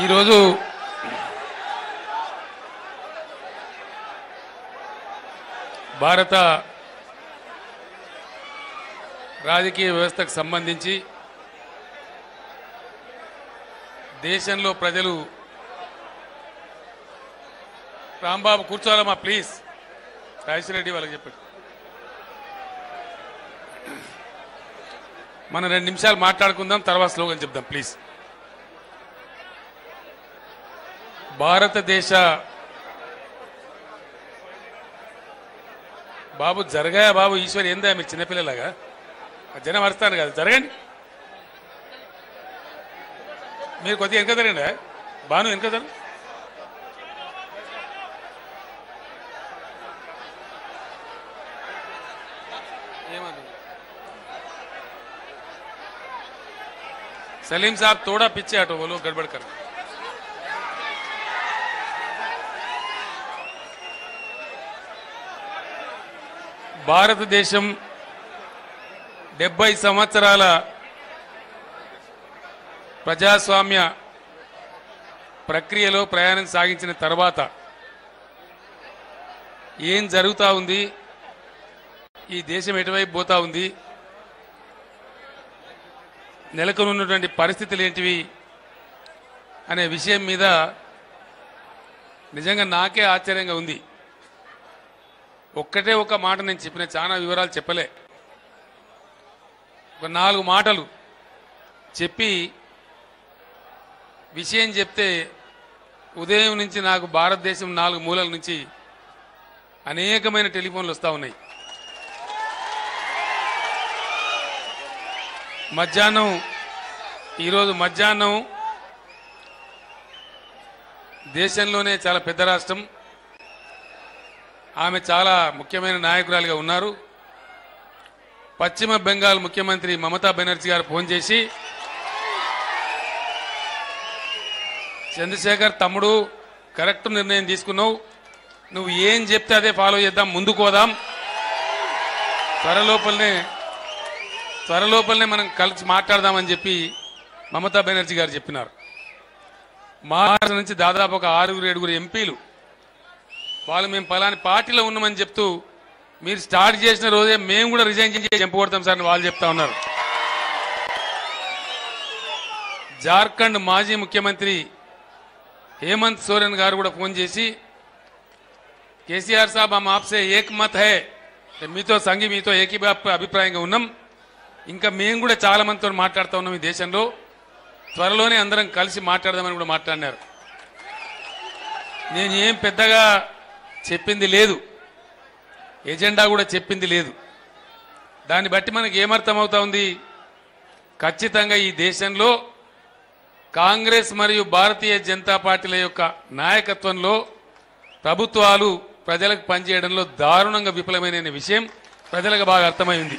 ఈరోజు భారత రాజకీయ వ్యవస్థకు సంబంధించి దేశంలో ప్రజలు రాంబాబు కూర్చోవాలమ్మా ప్లీజ్ రాజేశ్వరరెడ్డి వాళ్ళకి చెప్పండి. మనం రెండు నిమిషాలు మాట్లాడుకుందాం తర్వాత స్లోగన్ చెప్దాం ప్లీజ్ భారతదేశ బాబు జరగాయా బాబు ఈశ్వర్ ఏందా మీరు చిన్నపిల్లలాగా? జనం అరుస్తాను కదా. జరగండి. మీరు కొద్దిగా వెనక జరగండి బాను వెనక జరగండి ఏమని सलीम साहब थोड़ा पीछे हटो वो लोग गड़बड़ कर భారతదేశం డెబ్బై సంవత్సరాల ప్రజాస్వామ్య ప్రక్రియలో ప్రయాణం సాగించిన తర్వాత ఏం జరుగుతూ ఉంది ఈ దేశం ఎటువైపు పోతా ఉంది? నెలకొనున్నటువంటి పరిస్థితులు ఏంటివి అనే విషయం మీద నిజంగా నాకే ఆశ్చర్యంగా ఉంది. ఒక్కటే ఒక మాట నేను చెప్పిన చాలా వివరాలు చెప్పలే. ఒక నాలుగు మాటలు చెప్పి విషయం చెప్తే ఉదయం నుంచి నాకు భారతదేశం నాలుగు మూలల నుంచి అనేకమైన టెలిఫోన్లు వస్తూ ఉన్నాయి. మధ్యాహ్నం ఈరోజు మధ్యాహ్నం దేశంలోనే చాలా పెద్ద రాష్ట్రం. ఆమె చాలా ముఖ్యమైన నాయకురాలుగా ఉన్నారు. పశ్చిమ బెంగాల్ ముఖ్యమంత్రి మమతా బెనర్జీ గారు ఫోన్ చేసి చంద్రశేఖర్ తమ్ముడు కరెక్ట్ నిర్ణయం తీసుకున్నావు. నువ్వు ఏం చెప్తే అదే ఫాలో చేద్దాం ముందుకు పోదాం. త్వరలోపలనే త్వరలోపలనే మనం కలిసి మాట్లాడదామని చెప్పి మమతా బెనర్జీ గారు చెప్పినారు. మహారాష్ట్ర నుంచి దాదాపు ఒక ఆరుగురు ఏడుగురు ఎంపీలు వాళ్ళు మేము పలాని పార్టీలో ఉన్నామని చెప్తూ మీరు స్టార్ట్ చేసిన రోజే మేము కూడా రిజైన్ చేసి చంపబడతాం సార్ వాళ్ళు చెప్తా ఉన్నారు. జార్ఖండ్ మాజీ ముఖ్యమంత్రి హేమంత్ సోరెన్ గారు కూడా ఫోన్ చేసి కేసీఆర్ సాబ్ హమ్ ఆప్సే ఏక్ మత్ హై మీతో సంఘి మీతో ఏకీభా అభిప్రాయంగా ఉన్నాం. ఇంకా మేము కూడా చాలా మందితో మాట్లాడుతూ ఉన్నాం ఈ దేశంలో. త్వరలోనే అందరం కలిసి మాట్లాడదామని కూడా మాట్లాడినారు. నేను ఏం పెద్దగా చెప్పింది లేదు. ఎజెండా కూడా చెప్పింది లేదు. దాన్ని బట్టి మనకి ఏమర్థమవుతా ఉంది? ఖచ్చితంగా ఈ దేశంలో కాంగ్రెస్ మరియు భారతీయ జనతా పార్టీల యొక్క నాయకత్వంలో ప్రభుత్వాలు ప్రజలకు పనిచేయడంలో దారుణంగా విఫలమైన విషయం ప్రజలకు బాగా అర్థమైంది